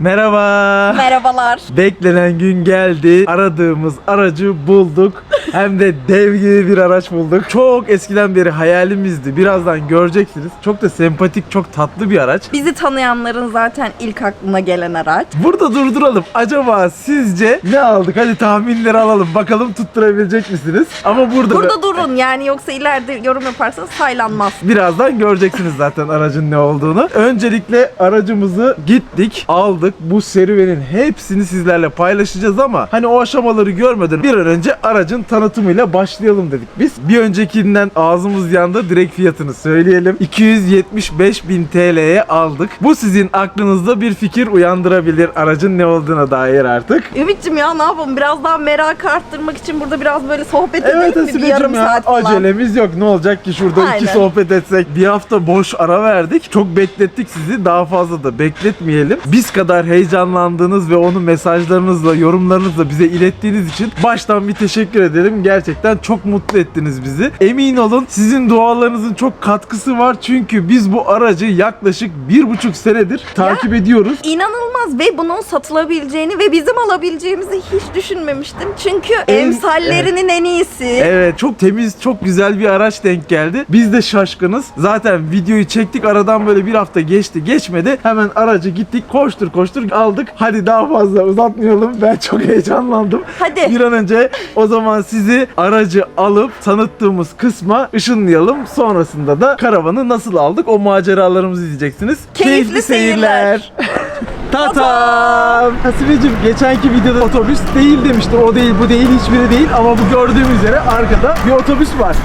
Merhaba. Merhabalar. Beklenen gün geldi. Aradığımız aracı bulduk. Hem de dev gibi bir araç bulduk. Çok eskiden beri hayalimizdi. Birazdan göreceksiniz. Çok da sempatik, çok tatlı bir araç. Bizi tanıyanların zaten ilk aklına gelen araç. Burada durduralım. Acaba sizce ne aldık? Hadi tahminleri alalım. Bakalım tutturabilecek misiniz? Ama burada, Burada durun yani yoksa ileride yorum yaparsanız saylanmaz. Birazdan göreceksiniz zaten aracın ne olduğunu. Öncelikle aracımızı gittik, aldık. Bu serüvenin hepsini sizlerle paylaşacağız ama hani o aşamaları görmeden bir an önce aracın tanıtımıyla başlayalım dedik biz. Bir öncekinden ağzımız yandı. Direkt fiyatını söyleyelim. 275 bin TL'ye aldık. Bu sizin aklınızda bir fikir uyandırabilir aracın ne olduğuna dair artık. Ümit'cim ya ne yapalım biraz daha merak arttırmak için burada biraz böyle sohbet Evet edelim mi? Bir yarım ya saat falan. acelemiz yok. Ne olacak ki şurada iki Aynen. sohbet etsek. Bir hafta boş ara verdik. Çok beklettik sizi. Daha fazla da bekletmeyelim. Biz kadar heyecanlandığınız ve onu mesajlarınızla, yorumlarınızla bize ilettiğiniz için baştan bir teşekkür edelim. Gerçekten çok mutlu ettiniz bizi. Emin olun sizin dualarınızın çok katkısı var. Çünkü biz bu aracı yaklaşık bir buçuk senedir takip ediyoruz. İnanılmaz ve bunun satılabileceğini ve bizim alabileceğimizi hiç düşünmemiştim. Çünkü En- emsallerinin en iyisi. Evet çok temiz çok güzel bir araç denk geldi. Biz de şaşkınız. Zaten videoyu çektik aradan böyle bir hafta geçti geçmedi. Hemen aracı gittik koştur koştur aldık. Hadi daha fazla uzatmayalım. Ben çok heyecanlandım. Hadi. Bir an önce o zaman sizi aracı alıp tanıttığımız kısma ışınlayalım. Sonrasında da karavanı nasıl aldık o maceralarımızı izleyeceksiniz. Keyifli seyirler. Tatam! Hasibeciğim geçenki videoda otobüs değil demişti. O değil bu değil hiçbiri değil ama bu gördüğüm üzere arkada bir otobüs var.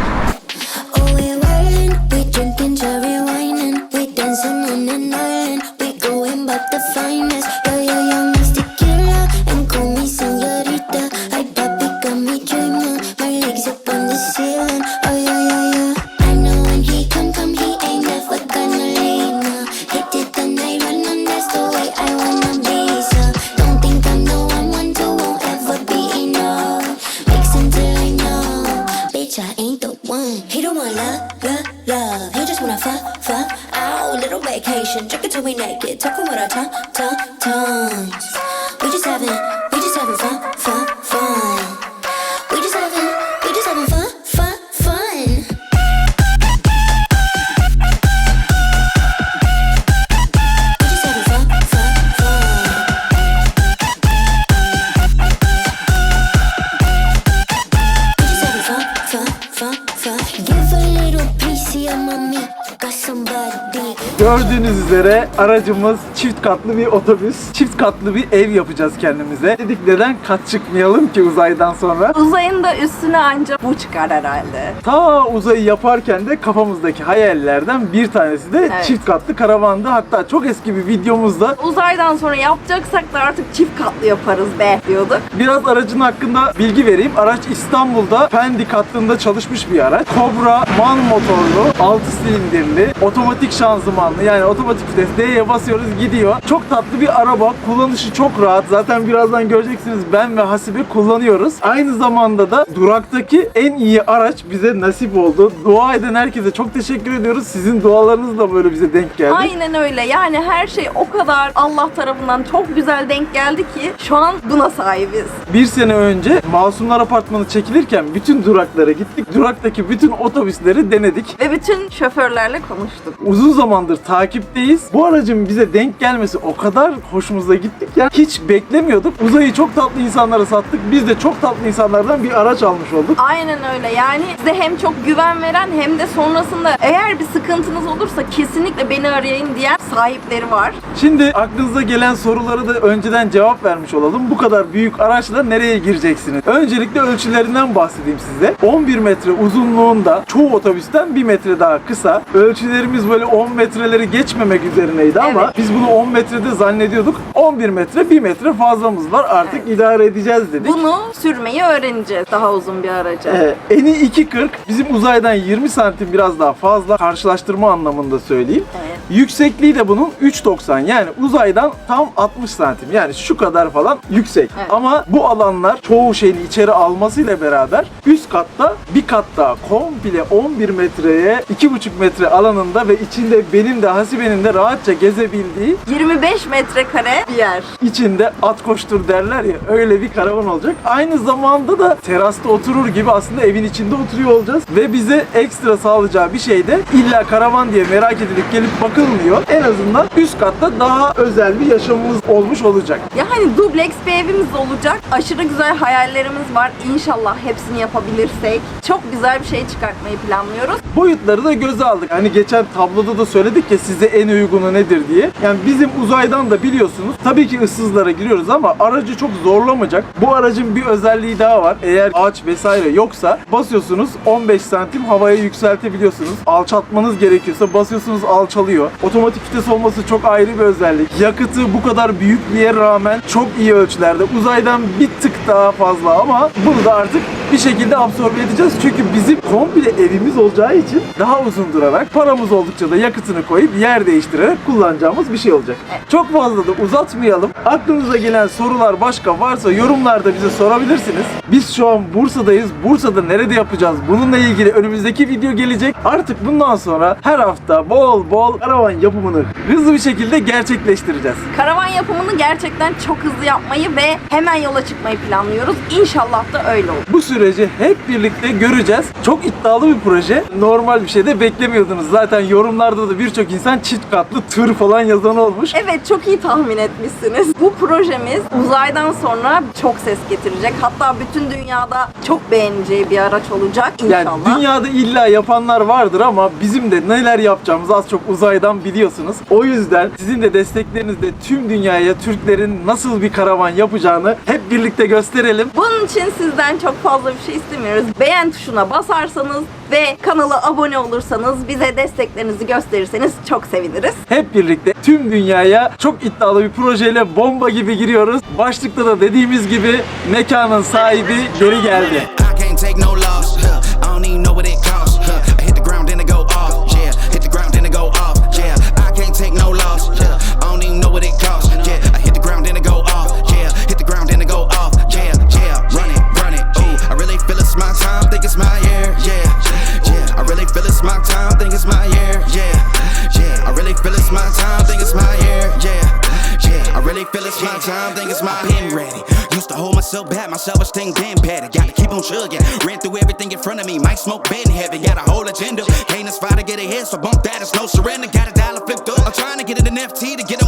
Gördüğünüz üzere aracımız çift katlı bir otobüs. Çift katlı bir ev yapacağız kendimize. Dedik neden kat çıkmayalım ki uzaydan sonra. Uzayın da üstüne ancak bu çıkar herhalde. Ta uzayı yaparken de kafamızdaki hayallerden bir tanesi de Evet. çift katlı karavandı. Hatta çok eski bir videomuzda Uzaydan sonra yapacaksak da artık çift katlı yaparız be diyorduk. Biraz aracın hakkında bilgi vereyim. Araç İstanbul'da Pendik hattında çalışmış bir araç. Cobra man motorlu, 6 silindirli, otomatik şanzımanlı. Yani otomatik vites D'ye basıyoruz gidiyor. Çok tatlı bir araba. Kullanışı çok rahat. Zaten birazdan göreceksiniz ben ve Hasibe kullanıyoruz. Aynı zamanda da duraktaki en iyi araç bize nasip oldu. Dua eden herkese çok teşekkür ediyoruz. Sizin dualarınız da böyle bize denk geldi. Aynen öyle. Yani her şey o kadar Allah tarafından çok güzel denk geldi ki şu an buna sahibiz. Bir sene önce Masumlar Apartmanı çekilirken bütün duraklara gittik. Duraktaki bütün otobüsleri denedik. Ve bütün şoförlerle konuştuk. Uzun zamandır takipteyiz. Bu aracın bize denk gelmesi o kadar hoşumuza gittik ya. Hiç beklemiyorduk. Uzayı çok tatlı insanlara sattık. Biz de çok tatlı insanlardan bir araç almış olduk. Aynen öyle. Yani size hem çok güven veren hem de sonrasında eğer bir sıkıntınız olursa kesinlikle beni arayın diyen sahipleri var. Şimdi aklınıza gelen soruları da önceden cevap vermiş olalım. Bu kadar büyük araçla nereye gireceksiniz? Öncelikle ölçülerinden bahsedeyim size. 11 metre uzunluğunda çoğu otobüsten 1 metre daha kısa. Ölçülerimiz böyle 10 metreleri geçmemek üzerineydi ama Evet. biz bunu 10 metrede zannediyorduk. 11 metre 1 metre fazlamız var. Artık idare edeceğiz dedik. Bunu sürmeyi öğreneceğiz daha uzun bir araca. Ee, eni 2.40 bizim uzaydan 20 santim biraz daha fazla karşılaştırma anlamında söyleyeyim. Evet. Yüksekliği de bunun 3.90 yani uzaydan tam 60 santim yani şu kadar falan yüksek. Evet. Ama bu alanlar çoğu şeyin içeri almasıyla beraber üst katta bir kat daha komple 11 metreye 2.5 metre alanında ve içinde benim de Hasibe'nin de rahatça gezebildiği 25 metrekare bir yer. içinde at koştur derler ya öyle bir karavan olacak. Aynı zamanda da terasta oturur gibi aslında evin içinde oturuyor olacağız. Ve bize ekstra sağlayacağı bir şey de illa karavan diye merak edilip gelip bakılmıyor. En azından üst katta daha özel bir yaşamımız olmuş olacak. Yani dubleks bir evimiz olacak. Aşırı güzel hayallerimiz var. İnşallah hepsini yapabilirsek çok güzel bir şey çıkartmayı planlıyoruz. Boyutları da göze aldık. Hani geçen tabloda da söyledik ya size en uygunu nedir diye. Yani bizim uzaydan da biliyorsunuz tabii ki ıssızlara giriyoruz ama aracı çok zorlamayacak. Bu aracın bir özelliği daha var. Eğer ağaç vesaire yoksa basıyorsunuz 15 santim havaya yükseltebiliyorsunuz. Alçaltmanız gerekiyorsa basıyorsunuz alçalıyor. Otomatik vites olması çok ayrı bir özellik. Yakıtı bu kadar büyüklüğe rağmen çok iyi ölçülerde. Uzaydan bir tık daha fazla ama bunu da artık bir şekilde absorbe edeceğiz. Çünkü bizim komple evimiz olacağı için daha uzun durarak paramız oldukça da yakıtını koyup yer değiştirerek kullanacağımız bir şey olacak. Çok fazla da uzatmayalım. Aklınıza gelen sorular başka varsa yorumlarda bize sorabilirsiniz. Biz şu an Bursa'dayız. Bursa'da nerede yapacağız? Bununla ilgili önümüzdeki video gelecek. Artık bundan sonra her hafta bol bol karavan yapımını hızlı bir şekilde gerçekleştireceğiz. Karavan yapımını gerçekten çok hızlı yapmayı ve hemen yola çıkmayı planlıyoruz. İnşallah da öyle olur. Bu süreci hep birlikte göreceğiz. Çok iddialı bir proje. Normal bir şey de beklemiyordunuz. Zaten yorumlarda da birçok insan çift katlı tır falan yazan olmuş. Evet çok iyi tahmin etmişsiniz. Bu projemiz uzaydan sonra çok ses getirecek. Hatta bütün dünyada çok beğeneceği bir araç olacak Yani inşallah. dünyada illa yapanlar vardır ama bizim de neler yapacağımızı az çok uzaydan biliyorsunuz. O yüzden sizin de desteklerinizle tüm dünyaya Türklerin nasıl bir karavan yapacağını hep birlikte gösterelim. Bunun için sizden çok fazla bir şey istemiyoruz. Beğen tuşuna basarsanız ve kanala abone olursanız bize desteklerinizi gösterirseniz çok seviniriz. Hep birlikte tüm dünyaya çok iddialı bir projeyle bomba gibi giriyoruz. Başlıkta da dediğimiz gibi mekanın sahibi geri geldi. Take no loss. Yeah, I don't even know what it costs. My year. Yeah, yeah, I really feel it's my time. Think it's my year. Yeah, yeah, I really feel it's my time. Think it's my year. Yeah, yeah, I really feel it's my time. Think it's my pen ready. Used to hold myself back, my self-esteem been better. Gotta keep on chugging. Ran through everything in front of me. Might smoke bed in. Got a whole agenda. Can't aspire to get ahead, so bump that. It's no surrender. Got a dollar flipped up. I'm trying to get it in FT to get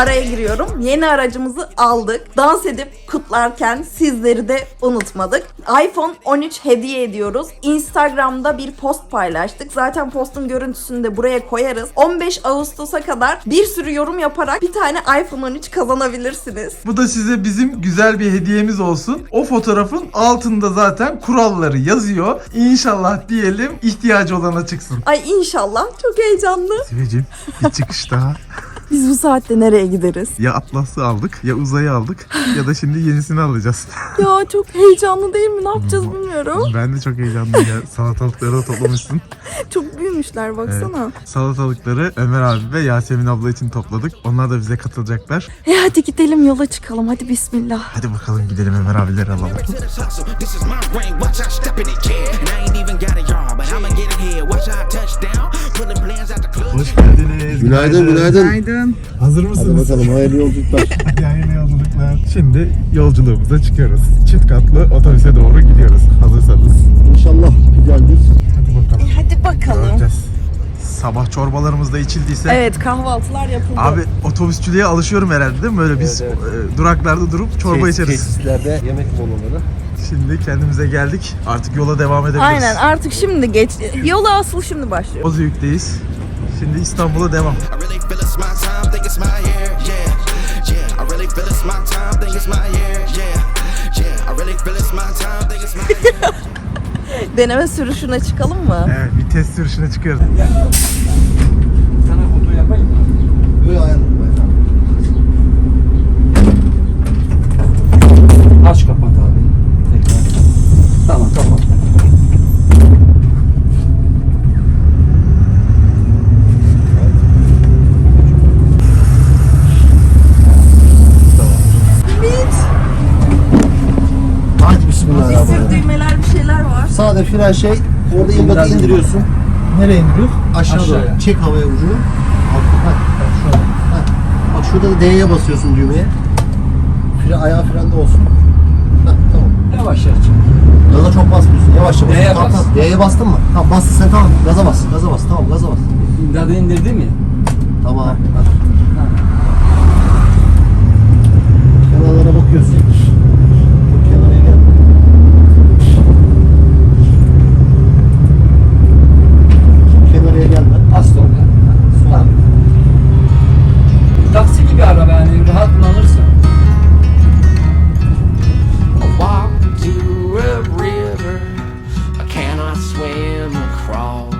araya giriyorum. Yeni aracımızı aldık. Dans edip kutlarken sizleri de unutmadık. iPhone 13 hediye ediyoruz. Instagram'da bir post paylaştık. Zaten postun görüntüsünü de buraya koyarız. 15 Ağustos'a kadar bir sürü yorum yaparak bir tane iPhone 13 kazanabilirsiniz. Bu da size bizim güzel bir hediyemiz olsun. O fotoğrafın altında zaten kuralları yazıyor. İnşallah diyelim ihtiyacı olana çıksın. Ay inşallah. Çok heyecanlı. Sivicim bir çıkış daha. Biz bu saatte nereye gideriz? Ya Atlas'ı aldık ya uzayı aldık ya da şimdi yenisini alacağız. Ya çok heyecanlı değil mi? Ne yapacağız bilmiyorum. ben de çok heyecanlıyım ya. Salatalıkları da toplamışsın. Çok büyümüşler baksana. Salatalıkları Ömer abi ve Yasemin abla için topladık. Onlar da bize katılacaklar. E hadi gidelim yola çıkalım. Hadi bismillah. Hadi bakalım gidelim Ömer abileri alalım. to Hoş geldiniz. Günaydın, günaydın. Hazır Hadi mısınız? bakalım hayırlı yolculuklar. Hayırlı yolculuklar. Şimdi yolculuğumuza çıkıyoruz. Çift katlı otobüse doğru gidiyoruz. Hazırsanız. İnşallah güzeldir. Hadi bakalım. Hadi bakalım. Göreceğiz. Sabah çorbalarımız da içildiyse Evet kahvaltılar yapıldı. Abi otobüsçülüğe alışıyorum herhalde değil mi? Böyle biz Evet, e, duraklarda durup çorba Tes- içeriz. Tesislerde yemek molaları. Şimdi kendimize geldik. Artık yola devam edebiliriz. Aynen artık şimdi geç. Yola asıl şimdi başlıyor. Bozüyük'teyiz. Şimdi İstanbul'a devam. Feel it's my time, think it's my year, yeah. Yeah, I really feel it's my time, think it's my year, yeah. Yeah, I really feel it's my time, think it's my year. Deneme sürüşüne çıkalım mı? Evet bir test sürüşüne çıkıyoruz. Böyle ayarladım Aç kapat abi. Tekrar. Tamam kapat. Fren şey. Orada imdatı indiriyorsun. Nereye indiriyoruz? Aşağı Aşağıya. doğru. Çek havaya ucunu. Alt- Heh, bak şurada. Bak şurada da D'ye basıyorsun düğmeye. Fren, ayağı frende olsun. Heh, tamam. Yavaş yavaş. Gaza çok basmıyorsun. Yavaş yavaş. D'ye bas. D'ye bastın mı? Tamam bastın sen tamam. Gaza bas. Gaza bas. Tamam gaza bas. İmdadı indirdi mi? Tamam. Hadi. Kenarlara bakıyorsun. Kenara gel. Kenaraya gelme. Az sonra. Tamam. Gibi araba yani rahat kullanırsın. I walk to a river I cannot swim across.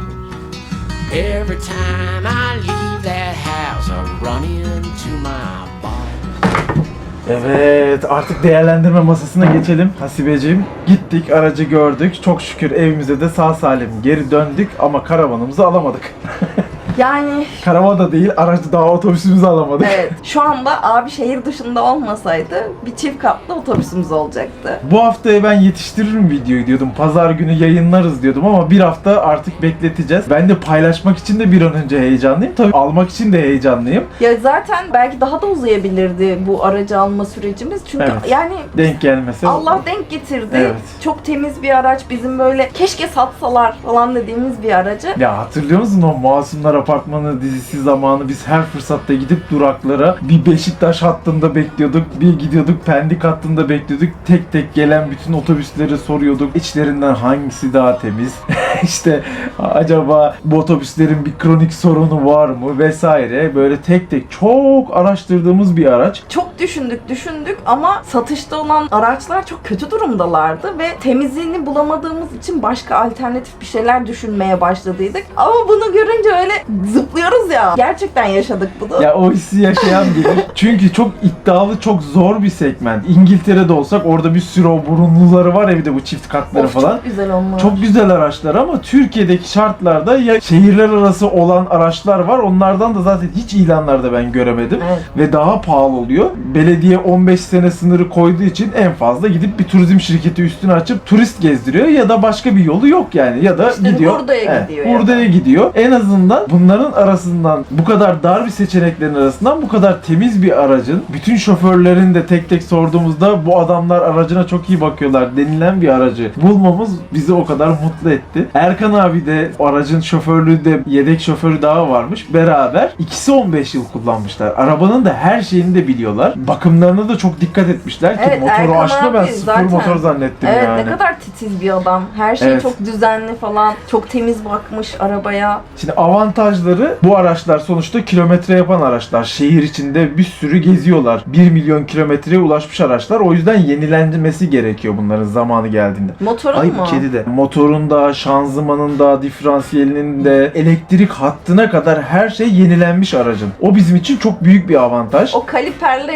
Every time I leave that house, I run into my boss. Evet artık değerlendirme masasına geçelim Hasibeciğim. Gittik aracı gördük. Çok şükür evimize de sağ salim geri döndük ama karavanımızı alamadık. Yani Karavan da değil aracı daha otobüsümüzü alamadık. evet şu anda abi şehir dışında olmasaydı bir çift katlı otobüsümüz olacaktı. Bu haftaya ben yetiştiririm videoyu diyordum. Pazar günü yayınlarız diyordum ama bir hafta artık bekleteceğiz. Ben de paylaşmak için de bir an önce heyecanlıyım. Tabii almak için de heyecanlıyım. Ya zaten belki daha da uzayabilirdi bu aracı alma sürecimiz. Çünkü Evet. yani Denk gelmesi. Allah denk getirdi. Evet. Çok temiz bir araç. Bizim böyle keşke satsalar falan dediğimiz bir aracı. Ya hatırlıyor musun o Masumlar Apartmanı dizisi zamanı biz her fırsatta gidip duraklara bir Beşiktaş hattında bekliyorduk, bir gidiyorduk Pendik hattında bekliyorduk. Tek tek gelen bütün otobüsleri soruyorduk. İçlerinden hangisi daha temiz? işte acaba bu otobüslerin bir kronik sorunu var mı vesaire. Böyle tek tek çok araştırdığımız bir araç. Çok düşündük düşündük ama satışta olan araçlar çok kötü durumdalardı ve temizliğini bulamadığımız için başka alternatif bir şeyler düşünmeye başladıydık. Ama bunu görünce öyle zıplıyoruz ya. Gerçekten yaşadık bunu. Ya o hissi yaşayan biri. Çünkü çok iddialı, çok zor bir segment. İngiltere'de olsak orada bir sürü o burunluları var ya bir de bu çift katları Of, falan. Çok güzel onlar. Çok güzel araçlar ama Türkiye'deki şartlarda ya şehirler arası olan araçlar var. Onlardan da zaten hiç ilanlarda ben göremedim. Evet. Ve daha pahalı oluyor. Belediye 15 sene sınırı koyduğu için en fazla gidip bir turizm şirketi üstüne açıp turist gezdiriyor ya da başka bir yolu yok yani. Ya da İşte gidiyor. Hurda'ya gidiyor ya da. Hurda'ya gidiyor. En azından bunların arasından bu kadar dar bir seçeneklerin arasından bu kadar temiz bir aracın bütün şoförlerin de tek tek sorduğumuzda bu adamlar aracına çok iyi bakıyorlar denilen bir aracı bulmamız bizi o kadar mutlu etti. Erkan abi de aracın şoförlüğü de yedek şoförü daha varmış. Beraber ikisi 15 yıl kullanmışlar. Arabanın da her şeyini de biliyorlar. Bakımlarına da çok dikkat etmişler ki Evet, motoru Erkan açma ben sıfır zaten- motor zannettim Evet yani. ne kadar titiz bir adam. Her şey Evet. çok düzenli falan. Çok temiz bakmış arabaya. Şimdi avantajları bu araçlar sonuçta kilometre yapan araçlar. Şehir içinde bir sürü geziyorlar. 1 milyon kilometreye ulaşmış araçlar. O yüzden yenilenmesi gerekiyor bunların zamanı geldiğinde. Motorun Ay mu? kedi de. Motorunda, şanzımanında, diferansiyelinin de, elektrik hattına kadar her şey yenilenmiş aracın. O bizim için çok büyük bir avantaj. O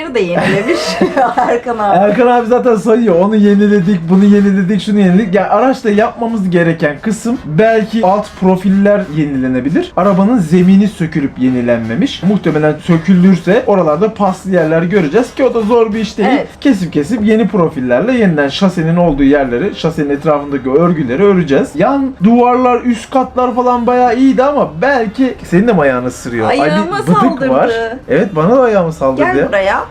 kaliperleri de yenilemiş Erkan abi. Erkan abi zaten sayıyor. Onu yeniledik, bunu yeniledik, şunu yeniledik. Yani araçta yapmamız gereken kısım belki alt profiller yenilenebilir. Arabanın zemini sökülüp yenilenmemiş. Muhtemelen sökülürse oralarda paslı yerler göreceğiz ki o da zor bir iş değil. Evet. Kesip kesip yeni profillerle yeniden şasenin olduğu yerleri, şasenin etrafındaki örgüleri öreceğiz. Yan duvarlar, üst katlar falan bayağı iyiydi ama belki senin de ayağını ısırıyor? Ay, bir Ayağıma bıdık saldırdı. var. Evet bana da ayağımı saldırdı. Gel buraya.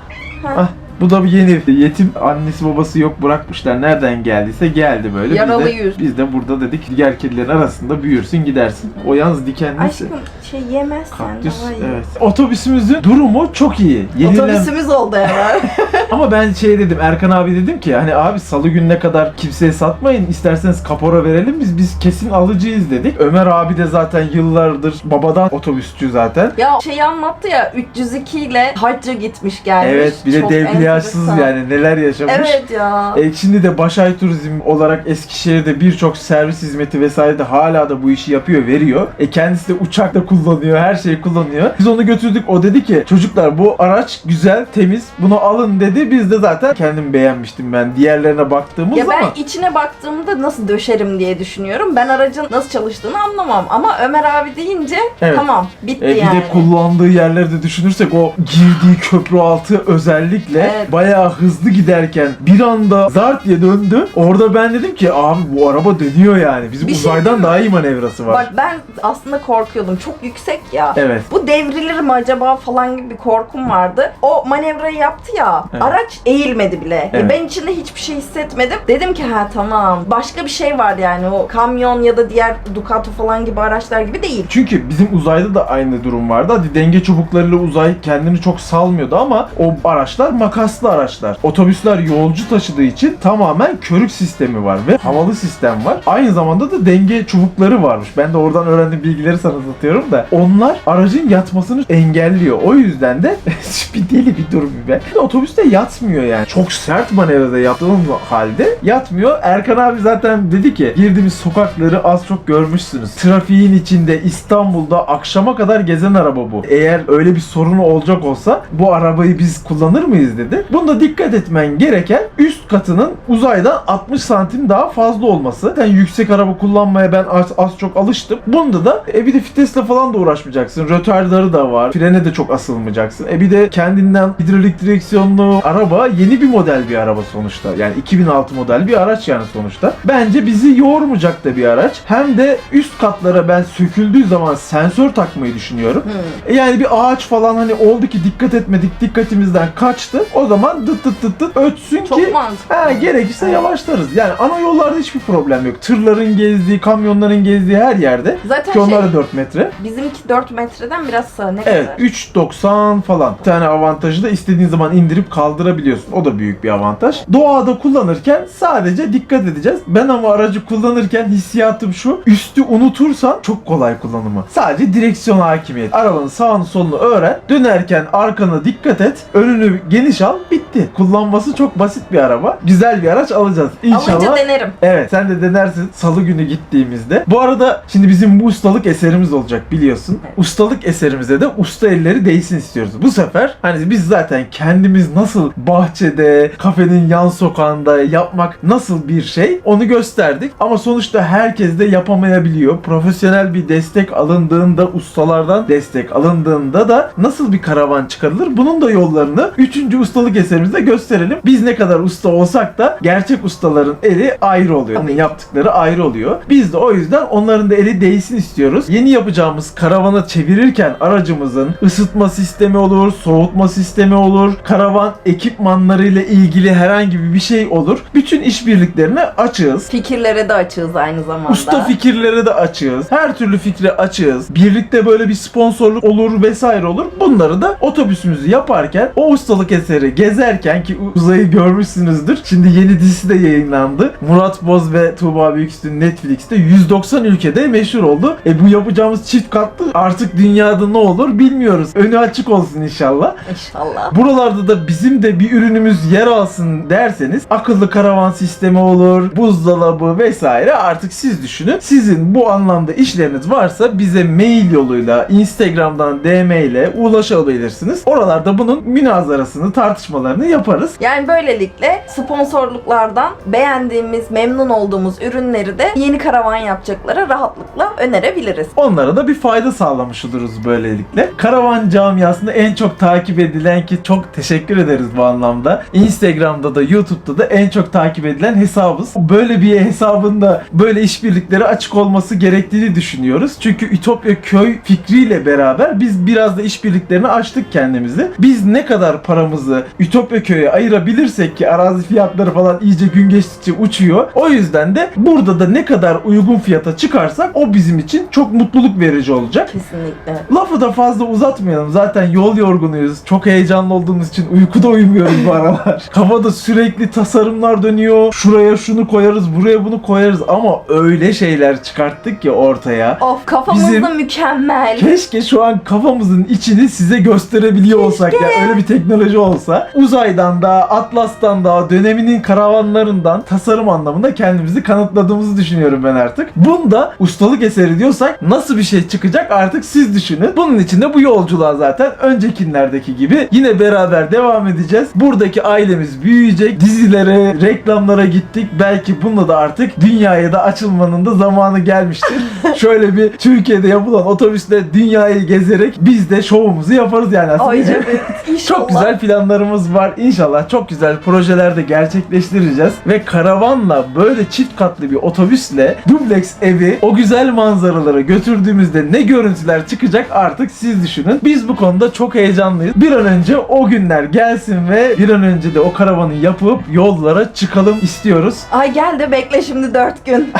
Ah. Bu da bir yeni yetim annesi babası yok bırakmışlar. Nereden geldiyse geldi böyle. Yaralı biz de, yüz. Biz de burada dedik diğer kedilerin arasında büyürsün gidersin. O yalnız dikenlisi. Aşkım şey yemezsen Kaktüs. daha iyi. Evet. Otobüsümüzün durumu çok iyi. Yenilen... Otobüsümüz oldu hemen. Ama ben şey dedim Erkan abi dedim ki hani abi salı gününe kadar kimseye satmayın isterseniz kapora verelim biz biz kesin alıcıyız dedik. Ömer abi de zaten yıllardır babadan otobüsçü zaten. ya şeyi anlattı ya 302 ile hacca gitmiş gelmiş. Evet bir de Çok devliyatsız enteresan. yani neler yaşamış. Evet ya. E, şimdi de Başay Turizm olarak Eskişehir'de birçok servis hizmeti vesaire de hala da bu işi yapıyor, veriyor. E kendisi de uçakta kullanıyor, her şeyi kullanıyor. Biz onu götürdük. O dedi ki çocuklar bu araç güzel, temiz. Bunu alın dedi. Biz de zaten kendim beğenmiştim ben diğerlerine baktığımız Ya ben ama. içine baktığımda nasıl döşerim diye düşünüyorum. Ben aracın nasıl çalıştığını anlamam. Ama Ömer abi deyince Evet. tamam bitti E, bir yani. de kullandığı yerleri de düşünürsek o girdiği köprü altı özellikle Evet. bayağı hızlı giderken bir anda zart diye döndü. Orada ben dedim ki abi bu araba dönüyor yani. Bizim Bir şey uzaydan daha iyi manevrası var. Bak ben aslında korkuyordum. Çok yüksek ya. Evet. Bu devrilir mi acaba falan gibi bir korkum vardı. O manevrayı yaptı ya. Evet. Araç eğilmedi bile. Ya Evet. Ben içinde hiçbir şey hissetmedim. Dedim ki ha tamam. Başka bir şey var yani. O kamyon ya da diğer Ducato falan gibi araçlar gibi değil. Çünkü bizim uzayda da aynı durum vardı. Hadi denge çubuklarıyla uzay kendini çok salmıyordu ama o araçlar makaslı araçlar. Otobüsler yolcu taşıdığı için tamamen körük sistemi var ve havalı sistem var. Aynı zamanda da denge çubukları varmış. Ben de oradan öğrendiğim bilgileri sana anlatıyorum da. Onlar aracın yatmasını engelliyor. O yüzden de bir deli bir durum be. Otobüste yatmıyor yani. Çok sert manevrada yaptığım halde yatmıyor. Erkan abi zaten dedi ki girdiğimiz sokakları az çok görmüşsünüz. Trafiğin içinde İstanbul'da akşama kadar gezen araba bu. Eğer öyle bir sorunu olacak olsa bu arabayı biz kullanır mıyız dedi. Bunda dikkat etmen gereken üst katının uzaydan 60 santim daha fazla olması. Sen yüksek araba kullanmaya ben az, az çok alıştım. Bunda da e bir de vitesle falan da uğraşmayacaksın. Rötarları da var. Frene de çok asılmayacaksın. E bir de kendinden hidrolik direksiyonlu araba yeni bir model bir araba sonuçta. Yani 2006 model bir araç yani sonuçta. Bence bizi yormayacak da bir araç. Hem de üst katlara ben söküldüğü zaman sensör takmayı düşünüyorum. E Yani bir ağaç falan hani oldu ki dikkat etmedik dikkatimizden kaçtı. O zaman dıt dıt dıt dıt ötsün Çok ki mantıklı. Ha, gerekirse yavaşlarız. Yani ana yollarda hiçbir problem yok. Tırların gezdiği, kamyonların gezdiği her yerde. Zaten Ki onlar şey, da 4 metre. bizimki 4 metreden biraz sağ ne Evet kadar? 3.90 falan. Bir tane avantajı da istediğin zaman indirip kaldırabiliyorsun. O da büyük bir avantaj. Doğada kullanırken sadece dikkat edeceğiz. Ben ama aracı kullanırken hissiyatım şu. Üstü unutursan çok kolay kullanımı. Sadece direksiyon hakimiyet. Arabanın sağını solunu öğren. Dönerken arkana dikkat et. Önünü geniş al. Bitti. Kullanması çok basit bir araba. Güzel bir araç alacağız. İnşallah. Alınca denerim. Evet sen de denersin salı günü gittiğimizde. Bu arada şimdi bizim bu ustalık eserimiz olacak biliyorsun. Evet. Ustalık eserimize de usta elleri değsin istiyoruz. Bu sefer hani biz zaten kendimiz nasıl bahçede, kafenin yan sokağında yapmak nasıl bir şey onu gösterdik. Ama sonuçta herkes de yapamayabiliyor. Profesyonel bir destek alındığında, ustalardan destek alındığında da nasıl bir karavan çıkarılır? Bunun da yollarını 3. ustalık eserimizde gösterelim. Biz ne kadar usta olsak da gerçek ustaların eli ayrı oluyor. Onun yaptıkları ayrı oluyor. Biz de o yüzden onların da eli değsin istiyoruz. Yeni yapacağımız karavanı çevirirken aracımızın ısıtma sistemi olur, soğutma sistemi olur, karavan ekipmanlarıyla ilgili herhangi bir şey olur. Bütün işbirliklerine açığız. Fikirlere de açığız aynı zamanda. Usta fikirlere de açığız. Her türlü fikre açığız. Birlikte böyle bir sponsorluk olur vesaire olur. Bunları da otobüsümüzü yaparken o ustalık eseri gezerken ki uzayı görmüşsünüzdür. Şimdi yeni dizisi de yayınlandı. Murat Boz ve Tuğba Büyüküstün Netflix'te 190 ülkede meşhur oldu. E bu yapacağımız çift katlı artık dünyada ne olur bilmiyoruz. Önü açık olsun inşallah. İnşallah. Buralarda da bizim de bir ürünümüz yer alsın derseniz akıllı karavan sistemi olur, buzdolabı vesaire artık siz düşünün. Sizin bu anlamda işleriniz varsa bize mail yoluyla, Instagram'dan DM ile ulaşabilirsiniz. Oralarda bunun münazarasını, tartışmalarını yaparız. Yani böylelikle sponsorluklardan beğendiğimiz, memnun olduğumuz ürünleri de yeni karavan yapacaklara rahatlıkla önerebiliriz. Onlara da bir fayda sağlamış oluruz böylelikle. Karavan camiasında en çok takip edilen ki çok teşekkür ederiz bu anlamda. Instagram'da da YouTube'da da en çok takip edilen hesabız. Böyle bir hesabın da böyle işbirlikleri açık olması gerektiğini düşünüyoruz. Çünkü Ütopya köy fikriyle beraber biz biraz da işbirliklerini açtık kendimizi. Biz ne kadar paramızı Ütopya köye ayırabilirsek ki arazi fiyatları falan iyice gün geçtikçe uçuyor. O yüzden de burada da ne kadar uygun fiyata çıkarsak o bizim için çok mutluluk verici olacak. Kesinlikle. Lafı da fazla uzatmayalım. Zaten yol yorgunuyuz. Çok heyecanlı olduğumuz için uykuda uyumuyoruz bu aralar. Kafada sürekli tasarımlar dönüyor. Şuraya şunu koyarız, buraya bunu koyarız ama öyle şeyler çıkarttık ki ortaya. Of kafamız Bizim- da mükemmel. Keşke şu an kafamızın içini size gösterebiliyor olsak ya. Öyle bir teknoloji olsa. Uzaydan da, Atlas'tan da, döneminin karavanlarından tasarım anlamında kendimizi kanıtladığımızı düşünüyorum ben artık. Bunda ustalık eseri diyorsak nasıl bir şey çıkacak artık siz düşünün. Bunun için de bu yolculuğa zaten öncekinlerdeki gibi yine beraber devam edeceğiz. Buradaki ailemiz büyüyecek. Dizilere, reklamlara gittik. Belki bununla da artık dünyaya da açılmanın da zamanı gelmiştir. Şöyle bir Türkiye'de yapılan otobüsle dünyayı gezerek biz de şovumuzu yaparız yani aslında. Ay evet. Çok güzel planlarım planlarımız var. İnşallah çok güzel projeler de gerçekleştireceğiz. Ve karavanla böyle çift katlı bir otobüsle dubleks evi o güzel manzaralara götürdüğümüzde ne görüntüler çıkacak artık siz düşünün. Biz bu konuda çok heyecanlıyız. Bir an önce o günler gelsin ve bir an önce de o karavanı yapıp yollara çıkalım istiyoruz. Ay gel de bekle şimdi 4 gün.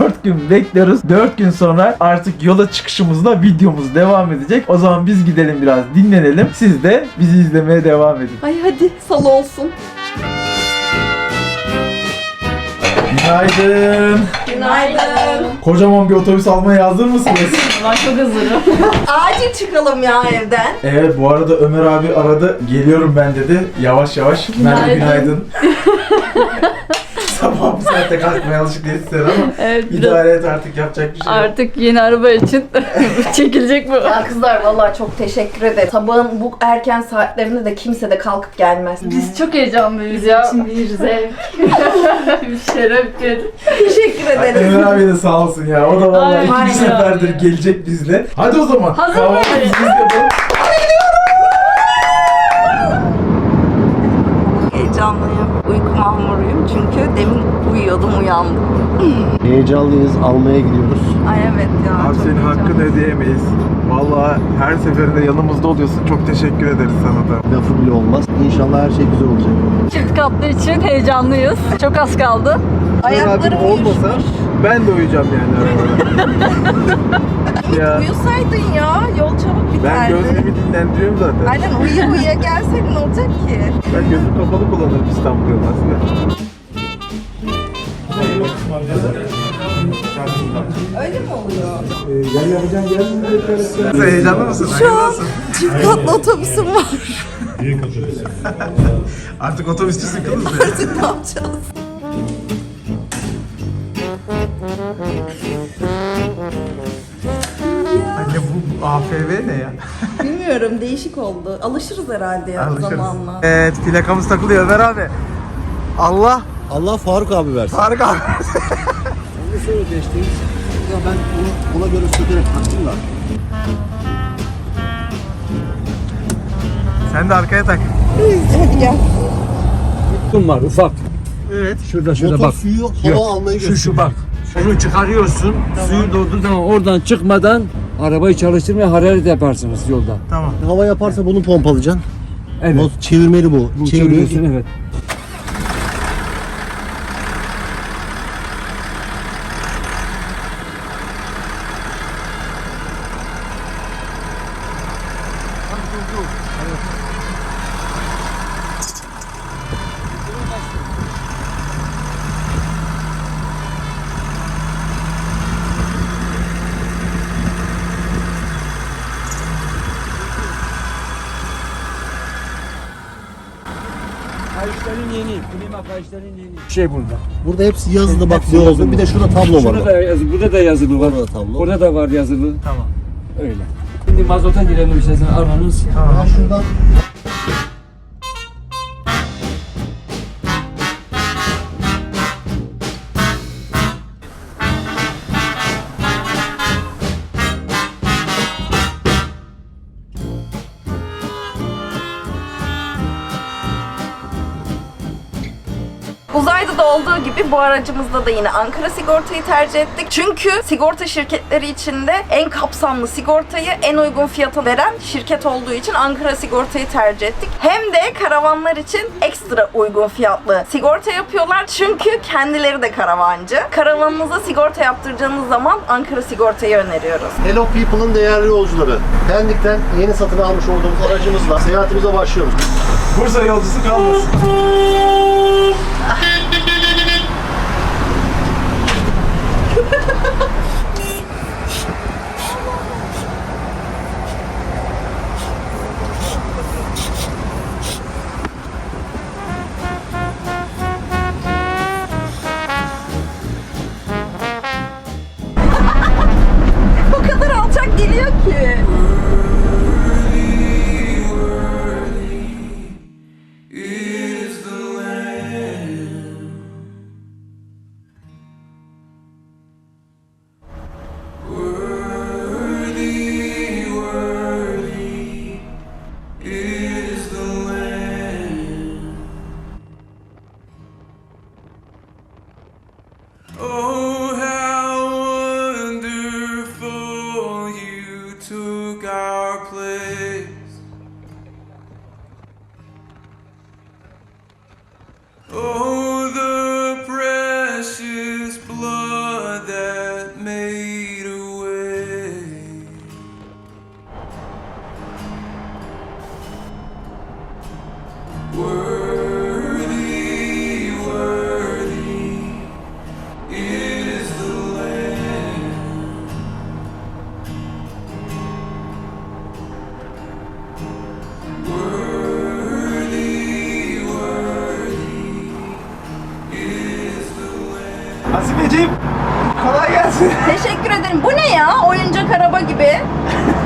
4 gün bekliyoruz. 4 gün sonra artık yola çıkışımızla videomuz devam edecek. O zaman biz gidelim biraz dinlenelim. Siz de bizi izlemeye devam edin. Ay hadi salı olsun. Günaydın. Günaydın. Kocaman bir otobüs almaya hazır mısınız? Acil çıkalım ya evden. evet bu arada Ömer abi aradı. Geliyorum ben dedi. Yavaş yavaş. Merhaba günaydın. Sabah bu saatte kalkmaya alışık değilsin sen ama Evet biraz idare et artık yapacak bir şey yok. artık yeni araba için çekilecek bu. Ya kızlar vallahi çok teşekkür ederim. Sabahın bu erken saatlerinde de kimse de kalkıp gelmez. Biz çok heyecanlıyız ya. Bir zevk, bir şereftir. teşekkür Ay, ederiz. Ömer abi de sağ olsun ya. O da vallahi Ay, ikinci seferdir gelecek bizle. Hadi o zaman. Hazır Kahvaltımızı mıyız? biz yapalım. Heyecanlıyım. Uyku mahmuruyum çünkü demin uyuyordum uyandım. Heyecanlıyız. Almaya gidiyoruz. Ay evet ya. Abi çok senin hakkını ödeyemeyiz. Vallahi her seferinde yanımızda oluyorsun. Çok teşekkür ederiz sana da. Lafı bile olmaz. İnşallah her şey güzel olacak. Çift katlı için heyecanlıyız. Çok az kaldı. Ayaklarım olmasa uyuşmuş. ben de uyuyacağım yani arabada. ya Uyusaydın ya. Yol çabuk ben biterdi. gözümü dinlendiriyorum zaten. Aynen uyuya uyuya gelseydin olacak ki. Ben gözüm kapalı kullanırım İstanbul yolu aslında. Öyle mi oluyor? Gel yapacağım gelsin. Sen heyecanlı mısın? Şu an çift katlı otobüsüm var. Artık otobüsçüsün kızım. Artık ne yapacağız? AFV ne ya? Bilmiyorum değişik oldu. Alışırız herhalde ya zamanla. Evet plakamız takılıyor Ömer abi. Allah Allah Faruk abi versin. Tarık abi. Onu şöyle geçtiğimiz. Ya ben onu, ona göre sökerek taktım da. Sen de arkaya tak. Hadi gel. Kum var ufak. Evet. Şurada şurada Motor bak. suyu hava almayı Şu şu bak. Şunu çıkarıyorsun. Suyu dolduğu zaman oradan çıkmadan arabayı çalıştırmaya hararet yaparsınız yolda. Tamam. Hava yaparsa bunu pompalayacaksın. Evet. Mot- çevirmeli bu. Bu Çeviriyor. çeviriyorsun evet. Yeni. Klima kayışların yeni. Şey burada. Burada hepsi yazılı bak Hepsi ne oldu. Bir de şurada tablo var. Şurada bak. da yazılı, burada da yazılı var. Orada tablo. Orada da var yazılı. Tamam. Öyle. Şimdi mazota girelim istersen aranız. Ha, şuradan olduğu gibi bu aracımızda da yine Ankara sigortayı tercih ettik. Çünkü sigorta şirketleri içinde en kapsamlı sigortayı en uygun fiyata veren şirket olduğu için Ankara sigortayı tercih ettik. Hem de karavanlar için ekstra uygun fiyatlı sigorta yapıyorlar. Çünkü kendileri de karavancı. Karavanınıza sigorta yaptıracağınız zaman Ankara sigortayı öneriyoruz. Hello People'ın değerli yolcuları. Pendik'ten yeni satın almış olduğumuz aracımızla seyahatimize başlıyoruz. Bursa yolcusu kalmasın.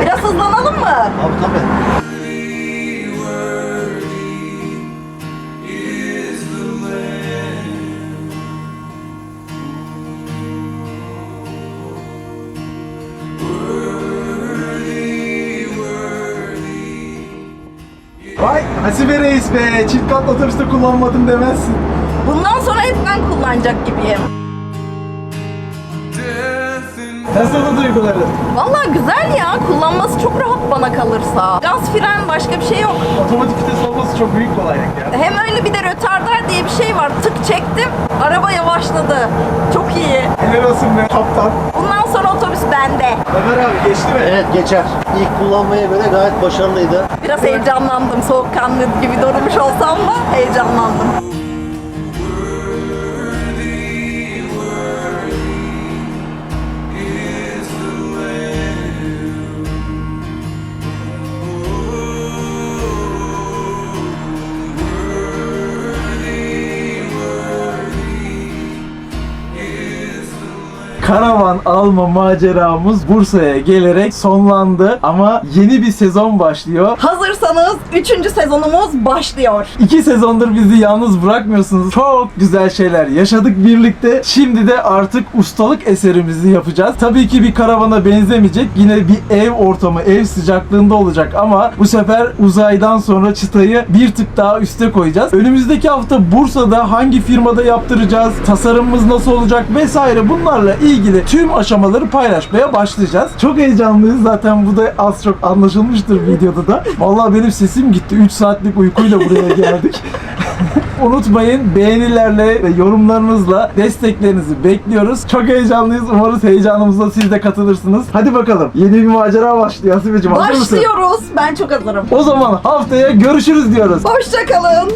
Biraz hızlanalım mı? Abi tabii. Vay Hasibe Reis be. Çift katlı otobüste kullanmadım demezsin. Bundan sonra hep ben kullanacak gibiyim. Nasıl duyguları? Vallahi güzel ya. Kullanması çok rahat bana kalırsa. Gaz fren başka bir şey yok. Otomatik vites olması çok büyük kolaylık ya. Hem öyle bir de rötardar diye bir şey var. Tık çektim. Araba yavaşladı. Çok iyi. Helal olsun be kaptan. Bundan sonra otobüs bende. Ömer abi geçti mi? Evet geçer. İlk kullanmaya göre gayet başarılıydı. Biraz heyecanlandım. Soğukkanlı gibi durmuş olsam da heyecanlandım. Karavan alma maceramız Bursa'ya gelerek sonlandı ama yeni bir sezon başlıyor. Hazırsanız 3. sezonumuz başlıyor. İki sezondur bizi yalnız bırakmıyorsunuz. Çok güzel şeyler yaşadık birlikte. Şimdi de artık ustalık eserimizi yapacağız. Tabii ki bir karavana benzemeyecek. Yine bir ev ortamı, ev sıcaklığında olacak ama bu sefer uzaydan sonra çıtayı bir tık daha üste koyacağız. Önümüzdeki hafta Bursa'da hangi firmada yaptıracağız, tasarımımız nasıl olacak vesaire bunlarla ilgili tüm aşamaları paylaşmaya başlayacağız. Çok heyecanlıyız zaten bu da az çok anlaşılmıştır videoda da. Vallahi benim sesim gitti. 3 saatlik uykuyla buraya geldik. Unutmayın beğenilerle ve yorumlarınızla desteklerinizi bekliyoruz. Çok heyecanlıyız. Umarız heyecanımıza siz de katılırsınız. Hadi bakalım. Yeni bir macera başlıyor Hasibeciğim. Hazır mısın? Başlıyoruz. Ben çok hazırım. O zaman haftaya görüşürüz diyoruz. Hoşçakalın.